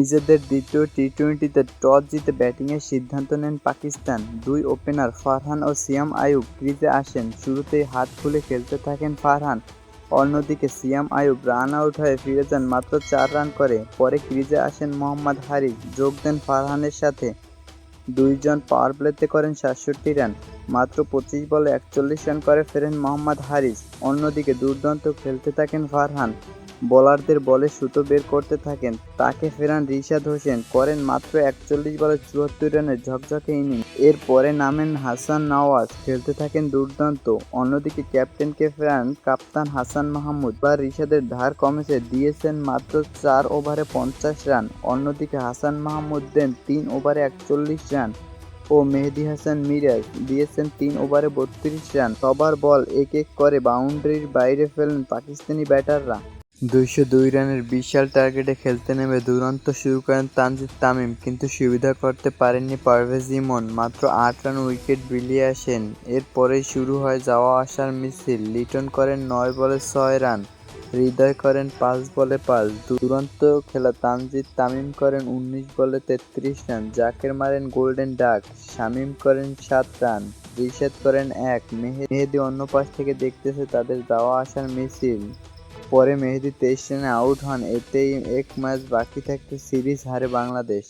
নিজেদের দ্বিতীয় টি টোয়েন্টিতে টস জিতে ব্যাটিংয়ের সিদ্ধান্ত নেন পাকিস্তান। দুই ওপেনার ফারহান ও সিয়াম আয়ুব ক্রিজে আসেন। শুরুতেই হাত খুলে খেলতে থাকেন ফারহান। অন্যদিকে সিয়াম আয়ুব রান আউট হয়ে ফিরে যান মাত্র চার রান করে। পরে ক্রিজে আসেন মোহাম্মদ হারিস। যোগ দেন ফারহানের সাথে। দুইজন পাওয়ার প্লেতে করেন সাতষট্টি রান। মাত্র পঁচিশ বলে একচল্লিশ রান করে ফেরেন মোহাম্মদ হারিস। অন্যদিকে দুর্দান্ত খেলতে থাকেন ফারহান। বোলারদের বলে সুতো বের করতে থাকেন, তাকে ফেরান রিশাদ হোসেন। করেন মাত্র একচল্লিশ বলে চুয়াত্তর রানের ঝকঝকে ইনিংস। এরপরে নামেন হাসান নওয়াজ। খেলতে থাকেন দুর্দান্ত। অন্যদিকে ক্যাপ্টেনকে ফেরান কাপ্তান হাসান মাহমুদ। বা রিশাদের ধার কমেছে, দিয়েছেন মাত্র চার ওভারে পঞ্চাশ রান। অন্যদিকে হাসান মাহমুদ দেন তিন ওভারে একচল্লিশ রান। ও মেহেদি হাসান মিরাজ দিয়েছেন তিন ওভারে বত্রিশ রান। সবার বল এক এক করে বাউন্ডারির বাইরে ফেলেন পাকিস্তানি ব্যাটাররা। দুইশো দুই রানের বিশাল টার্গেটে খেলতে নেমে দুরন্ত শুরু করেন তানজিদ তামিম, কিন্তু সুবিধা করতে পারেননি পারভেজ ইমন। মাত্র আট রান উইকেট বিলিয়ে আসেন। এরপরেই শুরু হয় যাওয়া আসার মিছিল। লিটন করেন নয় বলে ছয় রান। হৃদয় করেন পাঁচ বলে পাঁচ, দুরন্ত খেলা তানজিদ তামিম করেন উনিশ বলে তেত্রিশ রান, জাকের মারেন গোল্ডেন ডাক, শামিম করেন সাত রান, রিশাদ করেন এক মেহে- মেহেদি অন্য পাশ থেকে দেখতেছে তাদের যাওয়া আসার মিছিল পরে মেহেদি তেইশ রানে আউট হন, এতেই এক ম্যাচ বাকি থাকতে সিরিজ হারে বাংলাদেশ।